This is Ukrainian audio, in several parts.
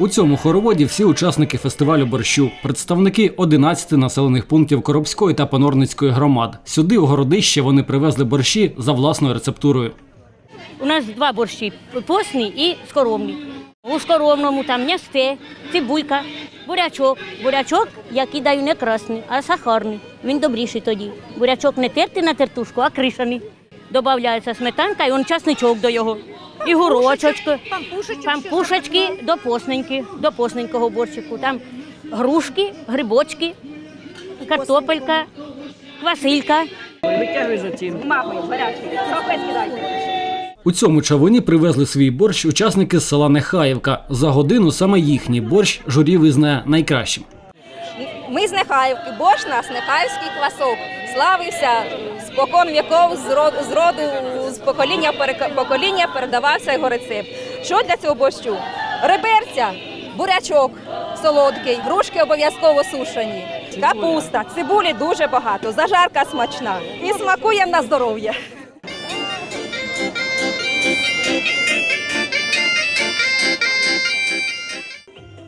У цьому хороводі всі учасники фестивалю борщу, представники 11 населених пунктів Коробської та Понорницької громад. Сюди у городище вони привезли борщі за власною рецептурою. У нас два борщі постні і скоромні. У скоромному там м'ясте, цибулька, бурячок. Бурячок, я кидаю не красний, а сахарний. Він добріший тоді. Бурячок не тертий на тертушку, а кришаний. Добавляється сметанка і он часничок до його. І горочочки, пампушечки до посненьки, до посненького борщику. Там грушки, грибочки, картопелька, квасилька. У цьому чавуні привезли свій борщ учасники з села Нехаївка. За годину саме їхній борщ журі визнає найкращим. Ми з Нехаївки, борщ наш, Нехаївський квасок. Славився спокон віков з роду, з роду з покоління покоління передавався його рецепт. Що для цього борщу? Реберця, бурячок солодкий, грушки обов'язково сушені, капуста, цибулі дуже багато, зажарка смачна і смакує на здоров'я.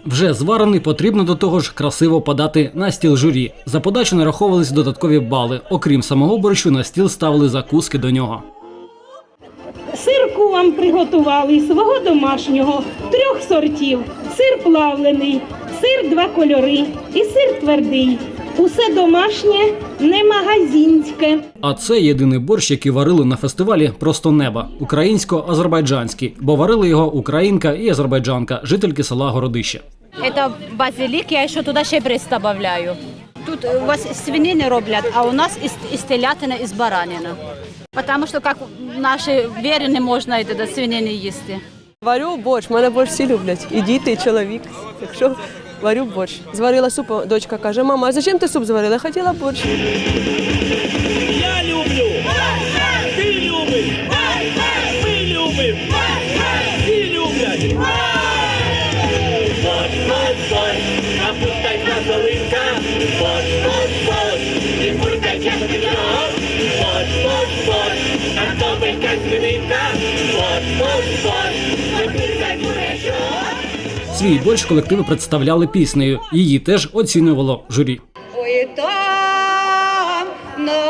Вже зварений потрібно до того ж красиво подати на стіл журі. За подачу нараховувались додаткові бали. Окрім самого борщу, на стіл ставили закуски до нього. Сирку вам приготували свого домашнього трьох сортів: сир плавлений, сир два кольори і сир твердий. Усе домашнє, не магазинське. А це єдиний борщ, який варили на фестивалі просто неба українсько-азербайджанський, бо варили його українка і азербайджанка, жительки села Городище. Это базилік, я ще туди щебрець добавляю. Тут у вас свинини роблять, а у нас із, із телятина, із баранина. Потому що як в нашій вірі не можна йти до свинини їсти. Варю борщ, мене борщ всі люблять. І діти, і чоловік. Так що варю борщ. Зварила суп, дочка каже, мама, а зачем ти суп зварила? Хотіла борщ. Я люблю! Ти любиш! Свій борщ колективи представляли піснею. Її теж оцінювало журі. Ой, там на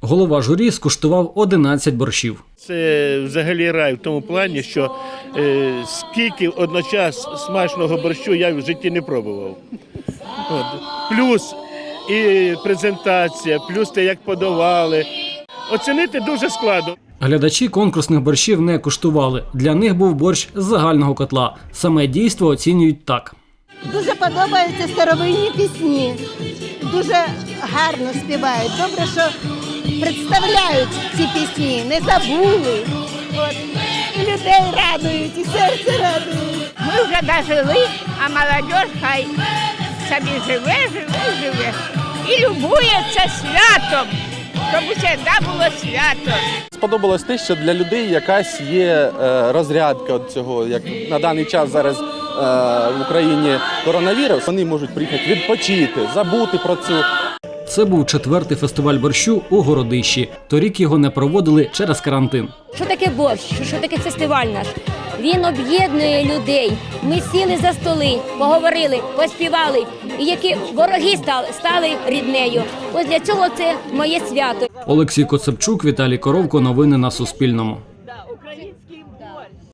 Голова журі скуштував 11 борщів. Це взагалі рай в тому плані, що е, скільки одночас смачного борщу я в житті не пробував. От. Плюс і презентація, плюс те, як подавали. Оцінити дуже складно. Глядачі конкурсних борщів не куштували. Для них був борщ з загального котла. Саме дійство оцінюють так. Дуже подобаються старовинні пісні. Дуже гарно співають. Добре, що представляють ці пісні, не забули. От. І людей радують, і серце радують. Ми вже дожили, а молодь хай собі живе, живе, живе. І любується святом, щоб завжди було свято. Сподобалось те, що для людей якась є е, розрядка від цього, як на даний час зараз е, в Україні коронавірус. Вони можуть приїхати відпочити, забути про цю Це був четвертий фестиваль борщу у Городищі. Торік його не проводили через карантин. Що таке борщ? Що, що таке фестиваль наш? Він об'єднує людей. Ми сіли за столи, поговорили, поспівали, які вороги стали, стали ріднею. Ось для цього це моє свято. Олексій Коцепчук, Віталій Коровко. Новини на Суспільному.